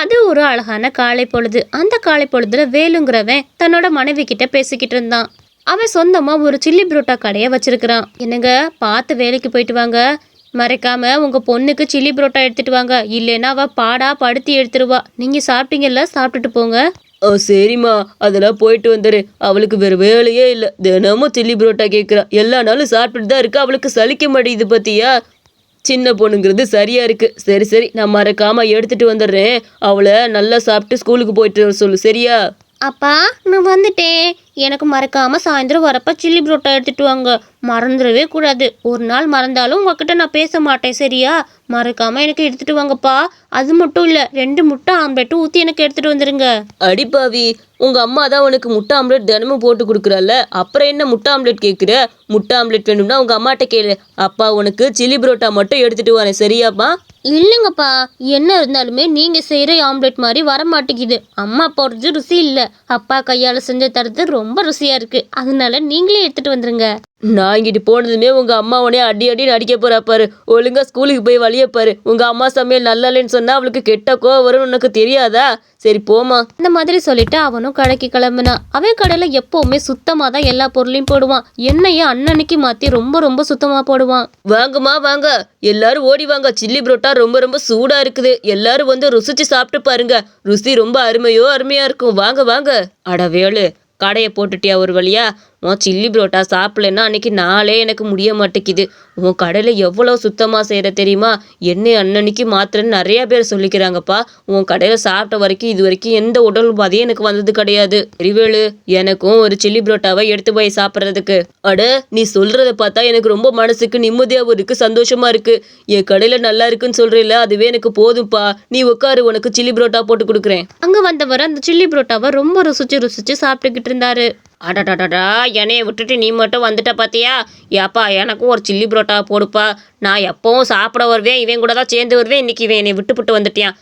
அது ஒரு அழகான காலை பொழுது. அந்த காலை பொழுதுல வேலுங்கிறவன் தன்னோட மனைவி கிட்ட பேசிக்கிட்டு இருந்தான். அவன் சொந்தமா ஒரு சில்லி புரோட்டா கடையை வச்சிருக்கிறான். என்னங்க பார்த்து வேலைக்கு போயிட்டு வாங்க. மறைக்காம உங்க பொண்ணுக்கு சில்லி புரோட்டா எடுத்துட்டு வாங்க. இல்லைன்னா அவ பாடா படுத்தி எடுத்துருவா. நீங்க சாப்பிட்டீங்கல்ல சாப்பிட்டுட்டு போங்க. ஓ சரிம்மா. அதெல்லாம் போயிட்டு வந்துரு. அவளுக்கு வேறு வேலையே இல்லை. தினமும் சில்லி புரோட்டா கேட்குறா எல்லா நாளும் சாப்பிட்டுட்டு தான் இருக்கா. அவளுக்கு சலிக்க மாட்டேங்குது பார்த்தியா சின்ன பொண்ணுங்கிறது சரியா இருக்கு. சரி சரி நான் மறக்காம எடுத்துட்டு வந்துடுறேன். அவளை நல்லா சாப்பிட்டு ஸ்கூலுக்கு போயிட்டு வர சொல்லு சரியா? அப்பா நான் வந்துட்டேன். எனக்கு மறக்காம சாயந்தரம் வரப்ப சில்லி புரோட்டா எடுத்துட்டு வாங்க. மறந்துடவே கூடாது. ஒரு நாள் மறந்தாலும் உங்ககிட்ட நான் பேச மாட்டேன் சரியா? மறக்காம எனக்கு எடுத்துட்டு வாங்கப்பா. அது மட்டும் இல்ல ரெண்டு முட்டை ஆம்லெட்டும் ஊத்தி எனக்கு எடுத்துட்டு வந்துருங்க. அடிப்பாவி உங்க அம்மா தான் உனக்கு முட்டை ஆம்லெட் தினமும் போட்டு கொடுக்குறால அப்புறம் என்ன முட்டை ஆம்லெட் கேட்குற முட்டை ஆம்லெட் வேணும்னா உங்க அம்மாட்ட கேளு. அப்பா உனக்கு சில்லி புரோட்டா மட்டும் எடுத்துட்டு வரேன் சரியாப்பா? இல்லைங்கப்பா. என்ன இருந்தாலுமே நீங்க செய்யற ஆம்லெட் மாதிரி வர மாட்டேங்குது அம்மா போடுறது ருசி இல்ல. அப்பா கையால செஞ்சு தரது ரொம்ப ருசியா இருக்கு. அதனால நீங்களே எடுத்துட்டு வந்துருங்க. நான் இங்கிட்டு போனதுமே உங்க அம்மா உடனே அடி அடின்னு அடிக்க போறா பாரு. ஒழுங்கா ஸ்கூலுக்கு போய் வழிய பாரு. உங்க அம்மா சமையல் நல்லா இல்லைன்னு சொன்னா அவளுக்கு கெட்ட கோவம் வரும்னு உனக்கு தெரியாதா? சரி போமா இந்த மாதிரி சொல்லிட்டு அவனும் கடைக்கு கிளம்புனான் அவன் கடையில எப்பவுமே சுத்தமா தான் எல்லா பொருளையும் போடுவான். எண்ணெயை அன்னன்னைக்கு மாத்தி ரொம்ப ரொம்ப சுத்தமா போடுவான். வாங்கம்மா வாங்க. எல்லாரும் ஓடி வாங்க. சில்லி புரோட்டா ரொம்ப ரொம்ப சூடா இருக்குது. எல்லாரும் வந்து ருசிச்சு சாப்பிட்டு பாருங்க. ருசி ரொம்ப அருமையோ அருமையா இருக்கும். வாங்க வாங்க. அட வேலு கடையை போட்டுட்டியா ஒரு வழியா? உன் சில்லி புரோட்டா சாப்பிடலன்னா அன்னைக்கு நாளே எனக்கு முடிய மாட்டேங்குது. உன் கடையில் எவ்வளோ சுத்தமாக செய்கிற தெரியுமா? என்னை அன்னன்னைக்கு மாத்திரன்னு நிறையா பேர் சொல்லிக்கிறாங்கப்பா. உன் கடையில் சாப்பிட்ட வரைக்கும் இது வரைக்கும் எந்த உடல் பாதையும் எனக்கு வந்தது கிடையாது. அறிவேலு எனக்கும் ஒரு சில்லி புரோட்டாவை எடுத்து போய் சாப்பிட்றதுக்கு. அட நீ சொல்கிறத பார்த்தா எனக்கு ரொம்ப மனசுக்கு நிம்மதியாகவும் இருக்குது சந்தோஷமாக இருக்குது என் கடையில் நல்லா இருக்குன்னு சொல்கிறீல்ல அதுவே எனக்கு போதும்ப்பா நீ உட்காரு உனக்கு சில்லி புரோட்டா போட்டு கொடுக்குறேன். அங்கே வந்தவர் அந்த சில்லி புரோட்டாவை ரொம்ப ருசிச்சு ருசிச்சு சாப்பிட்டுக்கிட்டு இருந்தாரு. அடடடடா என்னைய விட்டுட்டு நீ மட்டும் வந்துட்ட பாத்தியா? ஏப்பா எனக்கும் ஒரு சில்லி புரோட்டா போடுப்பா. நான் எப்பவும் சாப்பிட வருவேன் இவன் கூட தான் சேர்ந்து வருவேன். இன்னைக்கு இவன் என்னை விட்டுப்புட்டு வந்துட்டியான்.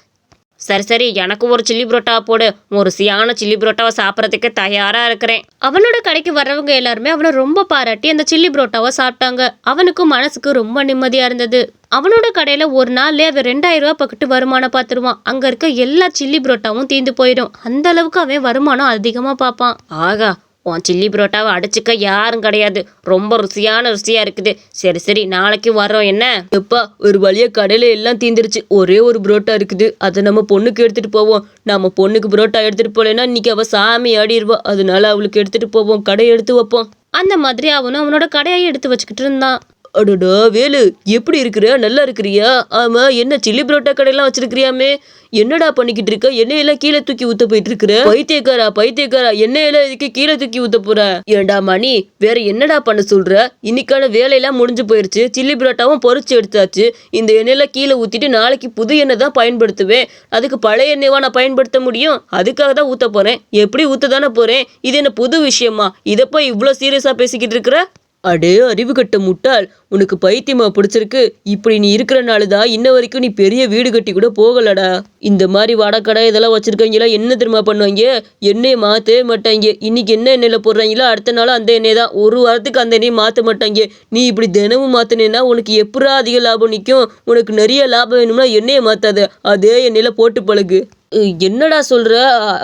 சரி சரி எனக்கும் ஒரு சில்லி புரோட்டா போடு. ஒரு ருசியான சில்லி புரோட்டாவை சாப்பிட்றதுக்கு தயாராக இருக்கிறேன். அவனோட கடைக்கு வர்றவங்க எல்லாருமே அவனை ரொம்ப பாராட்டி அந்த சில்லி புரோட்டாவை சாப்பிட்டாங்க. அவனுக்கும் மனசுக்கு ரொம்ப நிம்மதியா இருந்தது. அவனோட கடையில ஒரு நாள்லயே அவன் ரெண்டாயிரம் ரூபாய் பக்கத்து வருமானம் பார்த்துருவான். அங்க இருக்க எல்லா சில்லி புரோட்டாவும் தீந்து போயிடும். அந்த அளவுக்கு அவன் வருமானம் அதிகமா பார்ப்பான். ஆகா உன் சில்லி புரோட்டாவை அடிச்சுக்க யாரும் கிடையாது. ரொம்ப ருசியான ருசியா இருக்குது. சரி சரி நாளைக்கு வரோம் என்ன? எப்பா ஒரு வழியாக கடையில எல்லாம் தீந்துருச்சு. ஒரே ஒரு புரோட்டா இருக்குது. அதை நம்ம பொண்ணுக்கு எடுத்துட்டு போவோம். நம்ம பொண்ணுக்கு புரோட்டா எடுத்துட்டு போலேன்னா இன்னைக்கு அவ சாமி ஆடிடுவா. அதனால அவளுக்கு எடுத்துட்டு போவோம். கடை எடுத்து வைப்போம். அந்த மாதிரி அவனும் அவனோட கடையை எடுத்து வச்சுக்கிட்டு இருந்தான். அடடா வேலு எப்படி இருக்கிற நல்லா இருக்கிறியா? ஆமா என்ன சில்லி புரோட்டா கடையெல்லாம் வச்சிருக்கிறியாமே? என்னடா பண்ணிக்கிட்டு இருக்க? எண்ணெயெல்லாம் கீழே தூக்கி ஊத்த போயிட்டு இருக்கிற பைத்தியக்காரா பைத்தியக்காரா எண்ணெயெல்லாம் இதுக்கு கீழே தூக்கி ஊத்த போற? ஏண்டா மணி வேற என்னடா பண்ண சொல்ற? இன்னைக்கான வேலையெல்லாம் முடிஞ்சு போயிருச்சு. சில்லி புரோட்டாவும் பொறிச்சு எடுத்தாச்சு. இந்த எண்ணெயெல்லாம் கீழே ஊத்திட்டு நாளைக்கு புது எண்ணெய் தான் பயன்படுத்துவேன். அதுக்கு பழைய எண்ணெய்வா நான் பயன்படுத்த முடியும்? அதுக்காக தான் ஊத்த போறேன். எப்படி ஊத்த தானே போறேன்? இது என்ன புது விஷயமா? இதை போய் இவ்வளோ சீரியஸா பேசிக்கிட்டு இருக்கிற? அடே அறிவு கட்ட முட்டாள். உனக்கு பைத்தியமா பிடிச்சிருக்கு. இப்படி நீ இருக்கிறனால தான் இன்ன வரைக்கும் நீ பெரிய வீடு கட்டி கூட போகலடா. இந்த மாதிரி வடக்கடை இதெல்லாம் வச்சிருக்கீங்களா என்ன தெரியுமா பண்ணுவாங்க? எண்ணெயை மாற்றவே மாட்டாங்க. இன்னைக்கு என்ன எண்ணெயில் போடுறாங்களோ அடுத்த நாள் அந்த எண்ணெய் தான். ஒரு வாரத்துக்கு அந்த எண்ணெயை மாற்ற மாட்டாங்க. நீ இப்படி தினமும் மாற்றினேன்னா உனக்கு எப்படா அதிக லாபம் நிற்கும் உனக்கு நிறைய லாபம் வேணும்னா எண்ணெயை மாற்றாத அதே எண்ணெயில் போட்டு பழகு. என்னடா சொல்ற?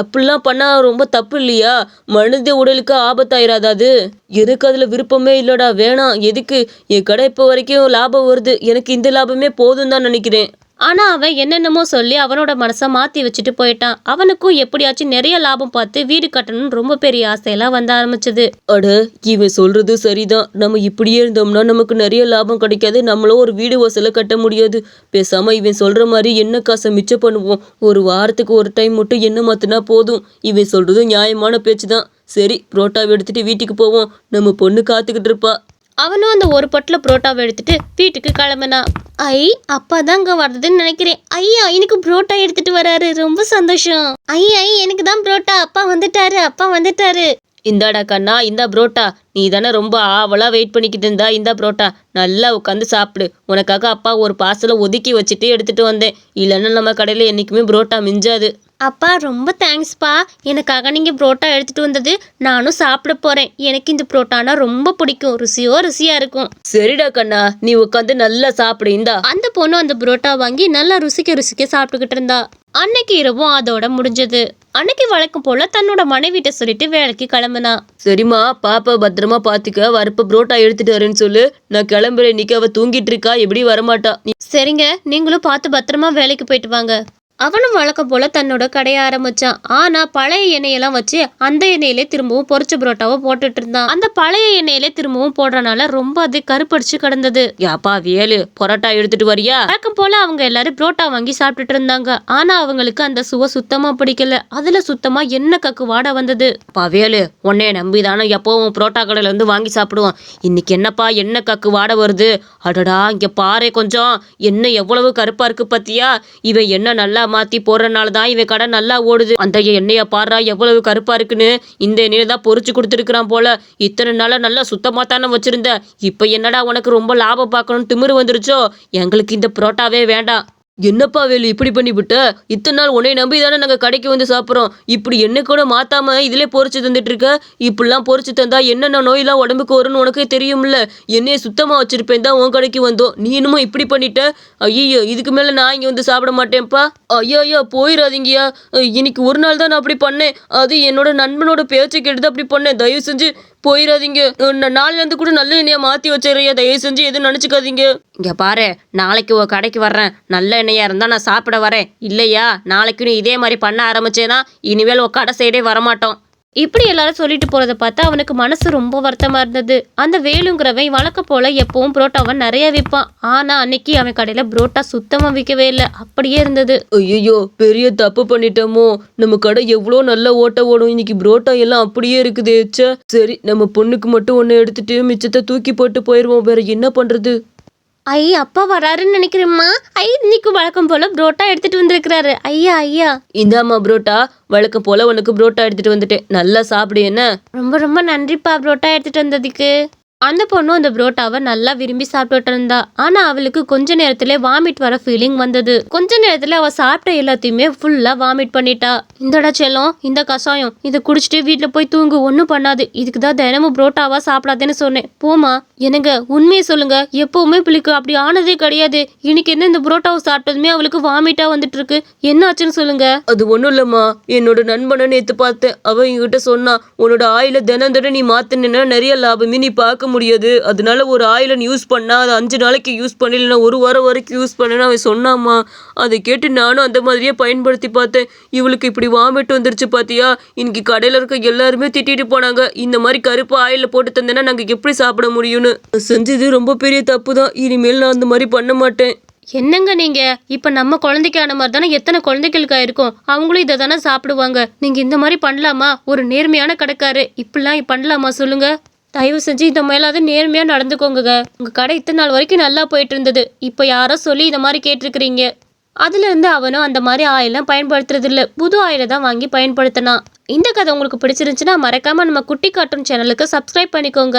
அப்படிலாம் பண்ணா ரொம்ப தப்பு இல்லையா? மனித உடலுக்கு ஆபத்தாயிராதா அது. எனக்கு அதுல விருப்பமே இல்லடா வேணாம். எதுக்கு? என் கடை இப்போ வரைக்கும் லாபம் வருது. எனக்கு இந்த லாபமே போதும் தான் நினைக்கிறேன். ஆனால் அவன் என்னென்னமோ சொல்லி அவனோட மனசை மாற்றி வச்சுட்டு போயிட்டான். அவனுக்கும் எப்படியாச்சும் நிறைய லாபம் பார்த்து வீடு கட்டணும்னு ரொம்ப பெரிய ஆசையெல்லாம் வந்த ஆரம்பிச்சது. அட இவன் சொல்றது சரிதான். நம்ம இப்படியே இருந்தோம்னா நமக்கு நிறைய லாபம் கிடைக்காது. நம்மளும் ஒரு வீடு வாசலை கட்ட முடியாது. பேசாம இவன் சொல்ற மாதிரி என்ன காசை மிச்சம் பண்ணுவோம்? ஒரு வாரத்துக்கு ஒரு டைம் மட்டும் என்ன மாத்தினா போதும். இவன் சொல்றது நியாயமான பேச்சு தான் சரி புரோட்டாவை எடுத்துட்டு வீட்டுக்கு போவோம். நம்ம பொண்ணு காத்துக்கிட்டு இருப்பா. அவனும் அந்த ஒரு பொட்டில் புரோட்டாவை எடுத்துட்டு வீட்டுக்கு கிளம்பினான் ஐ அப்பா தான் அங்கே வர்றதுன்னு நினைக்கிறேன். ஐயா எனக்கு புரோட்டா எடுத்துட்டு வராரு. ரொம்ப சந்தோஷம். ஐ ஐ எனக்கு தான் புரோட்டா. அப்பா வந்துட்டாரு. அப்பா வந்துட்டாரு. இந்தாடா கண்ணா இந்தா புரோட்டா. நீ தானே ரொம்ப ஆவலாக வெயிட் பண்ணிக்கிட்டு இருந்தா இந்தா புரோட்டா. நல்லா உட்காந்து சாப்பிடு. உனக்காக அப்பா ஒரு பார்சலை ஒதுக்கி வச்சுட்டு எடுத்துட்டு வந்தேன். இல்லைன்னா நம்ம கடையில் என்றைக்குமே புரோட்டா மிஞ்சாது. அப்பா ரொம்ப தேங்க்ஸ்ப்பா எனக்காக நீங்கள் புரோட்டா எடுத்துகிட்டு வந்தது நானும் சாப்பிட போகிறேன் எனக்கு இந்த புரோட்டானா ரொம்ப பிடிக்கும். ருசியோ ருசியாக இருக்கும். சரிடா கண்ணா. நீ உட்காந்து நல்லா சாப்பிடு இந்தா. அந்த பொண்ணு அந்த புரோட்டா வாங்கி நல்லா ருசிக்க ருசிக்க சாப்பிட்டுக்கிட்டு இருந்தா. அன்னைக்கு இரவும் அதோட முடிஞ்சது. அன்னைக்கு வழக்கம் போல தன்னோட மனைவிட்ட சொல்லிட்டு வேலைக்கு கிளம்புனா. சரிம்மா பாப்பா பத்திரமா பாத்துக்க. வரப்ப புரோட்டா எடுத்துட்டு வரேன்னு சொல்லு. நான் கிளம்புறேன். இன்னைக்கு அவ தூங்கிட்டு இருக்கா. எப்படி வரமாட்டா. சரிங்க. நீங்களும் பார்த்து பத்திரமா வேலைக்கு போயிட்டு வாங்க. அவனும் வழக்கம் போல தன்னோட கடையை ஆரம்பிச்சான். ஆனா பழைய எண்ணெயெல்லாம் வச்சு அந்த எண்ணெயிலே திரும்பவும் பொரிச்ச புரோட்டாவை போட்டுட்டு இருந்தான். அந்த பழைய எண்ணெயிலே திரும்பவும் போடுறனால ரொம்ப அது கருப்படிச்சு கிடந்தது. யாப்பா வேலு பரோட்டா எடுத்துட்டு வரியா? வழக்கம் போல அவங்க எல்லாரும் புரோட்டா வாங்கி சாப்பிட்டுட்டு இருந்தாங்க. ஆனா அவங்களுக்கு அந்த சுவை சுத்தமா பிடிக்கல. அதுல சுத்தமா எண்ணெய் கக்கு வாடை வந்தது. அப்பா வேலு உன்னைய நம்பி தானே எப்பவும் புரோட்டா கடையில இருந்து வாங்கி சாப்பிடுவோம் இன்னைக்கு என்னப்பா எண்ணெய் கக்கு வாடை வருது? அடடா இங்க பாரு கொஞ்சம். எண்ணெய் எவ்வளவு கருப்பா இருக்கு பாத்தியா? இவன் எண்ணெய் நல்லா மாத்தி போடுறதுனால தான் இவன் கடை நல்லா ஓடுது. அந்த எண்ணெயை பாடுறா? எவ்வளவு கருப்பா இருக்குன்னு. இந்த எண்ணெயை தான் பொறிச்சு கொடுத்துருக்குறான் போல. இத்தனை நாளா நல்லா சுத்தமா தானே வச்சிருந்த. இப்ப என்னடா உனக்கு ரொம்ப லாபம் பார்க்கணும்னு திமிரு வந்துருச்சோ? எங்களுக்கு இந்த புரோட்டாவே வேண்டாம். என்னப்பா வேலு இப்படி பண்ணிவிட்ட? இத்தனை நாள் உன்னை நம்பி தானே நாங்கள் கடைக்கு வந்து சாப்பிட்றோம். இப்படி என்ன கூட மாத்தாம இதிலே பொரிச்சு தந்துட்டு இருக்க இப்படிலாம் பொரிச்சு தந்தா என்னென்ன நோயெல்லாம் உடம்புக்கு வரும்னு உனக்கே தெரியும்ல? என்னைய சுத்தமாக வச்சிருப்பேன் தான் உன் கடைக்கு வந்தோம். நீ என்னமோ இப்படி பண்ணிட்ட? ஐயோ இதுக்கு மேலே நான் இங்கே வந்து சாப்பிட மாட்டேன்ப்பா. ஐயோ ஐயோ போயிடாதீங்கய்யா. இன்னைக்கு ஒரு நாள் தான் நான் அப்படி பண்ணேன். அது என்னோட நண்பனோட பேச்சை கேட்டு தான் அப்படி பண்ணேன். தயவு செஞ்சு போயிடாதீங்க. நான் வந்து கூட நல்ல எண்ணெயை மாற்றி வச்சிடுறியா தயவு செஞ்சு எதுவும் நினச்சிக்காதீங்க. இங்கே பாரு நாளைக்கு உன் கடைக்கு வர்றேன். நல்ல எண்ணெயாக இருந்தால் நான் சாப்பிட வரேன். இல்லையா? நாளைக்கு நீ இதே மாதிரி பண்ண ஆரம்பிச்சேன்னா இனிமேல் உன் கடை சைடே வரமாட்டோம். இப்படி எல்லாரும் சொல்லிட்டு போறத பார்த்தா அவனுக்கு மனசு ரொம்ப வருத்தமா இருந்தது. அந்த வேலுங்கிறவன் வழக்கம் போல எப்பவும் புரோட்டாவை நிறைய விற்பான். ஆனா அன்னைக்கு அவன் கடையில புரோட்டா சுத்தமா விற்கவே இல்லை. அப்படியே இருந்தது. ஐயோ பெரிய தப்பு பண்ணிட்டோமோ. நம்ம கடை எவ்வளோ நல்ல ஓட்ட ஓடும். இன்னைக்கு புரோட்டா எல்லாம் அப்படியே இருக்குது. ச்சே. சரி நம்ம பொண்ணுக்கு மட்டும் ஒன்று எடுத்துட்டு மிச்சத்தை தூக்கி போட்டு போயிடுவோம் வேற என்ன பண்ணுறது ஐ அப்பா வராருன்னு நினைக்கிறேம்மா. ஐ இன்னைக்கு வழக்கம் போல புரோட்டா எடுத்துட்டு வந்திருக்கிறாரு. ஐயா ஐயா. இந்தாம்மா புரோட்டா. வழக்கம் போல உனக்கு புரோட்டா எடுத்துட்டு வந்துட்டேன். நல்லா சாப்பிடு என்ன? ரொம்ப ரொம்ப நன்றிப்பா புரோட்டா எடுத்துட்டு வந்ததுக்கு. அந்த பொண்ணும் அந்த புரோட்டாவை நல்லா விரும்பி சாப்பிட்டுட்டு இருந்தா. ஆனா அவளுக்கு கொஞ்ச நேரத்துல வாமிட் வர ஃபீலிங் வந்தது. கொஞ்ச நேரத்துல அவ சாப்பிட்ட எல்லாத்தையுமே ஃபுல்லா வாமிட் பண்ணிட்டா. இந்தடா செல்லம் இந்த கஷாயம் இதை குடிச்சிட்டு வீட்டுல போய் தூங்கு ஒன்றும் பண்ணாது. இதுக்கு தான் தினமும் புரோட்டாவா சாப்பிடாதேன்னு சொன்னேன். போமா என்னங்க உண்மையை சொல்லுங்க. எப்பவுமே பிள்ளைக்கு அப்படி ஆனதே கிடையாது. இன்னைக்கு என்ன இந்த புரோட்டாவை சாப்பிட்டதுமே அவளுக்கு வாமிட்டா வந்துட்டு இருக்கு என்ன ஆச்சுன்னு சொல்லுங்க. அது ஒன்றும் இல்லைம்மா. என்னோட நண்பனை நேற்று பார்த்தேன். அவன் என்கிட்ட சொன்னான் உன்னோட ஆயில தினம் தினம் நீ மாத்தினா நிறைய லாபமே நீ பார்க்க முடியாது. அதனால ஒரு ஆயிலன் யூஸ் பண்ணால் அதை அஞ்சு நாளைக்கு யூஸ் பண்ணல ஒரு வாரம் வரைக்கும் யூஸ் பண்ணேன்னு அவன் சொன்னாம்மா. அதை கேட்டு நானும் அந்த மாதிரியே பயன்படுத்தி பார்த்தேன். இவளுக்கு இப்படி வாமிட் வந்துருச்சு பார்த்தியா இன்னைக்கு கடையில் இருக்க எல்லாருமே திட்டிட்டு போனாங்க. இந்த மாதிரி கருப்பு ஆயிலில் போட்டு தந்தேன்னா நாங்கள் எப்படி சாப்பிட முடியும்னு? செஞ்சது ரொம்ப பெரிய தப்பு தான் இனிமேல் நான் அந்த மாதிரி பண்ண மாட்டேன். என்னங்க நீங்க? இப்ப நம்ம குழந்தைக்கான மாதிரி தானே எத்தனை குழந்தைகளுக்கு ஆயிருக்கும்? அவங்களும் இதை தானே சாப்பிடுவாங்க. நீங்க இந்த மாதிரி பண்ணலாமா? ஒரு நேர்மையான கடைக்காரு இப்படிலாம் பண்ணலாமா சொல்லுங்க. தயவு செஞ்சு இந்த மேலாவது நேர்மையாக நடந்துக்கோங்க உங்கள் கடை இத்தனை நாள் வரைக்கும் நல்லா போயிட்டு இருந்தது இப்போ யாரோ சொல்லி இந்த மாதிரி கேட்டிருக்கிறீங்க. அதுலேருந்து அவனும் அந்த மாதிரி ஆயிலாம் பயன்படுத்துறதில்ல. புது ஆயிலை தான் வாங்கி பயன்படுத்தினான். இந்த கதை உங்களுக்கு பிடிச்சிருந்துச்சுன்னா மறக்காமல் நம்ம குட்டி கார்ட்டூன் சேனலுக்கு சப்ஸ்கிரைப் பண்ணிக்கோங்க.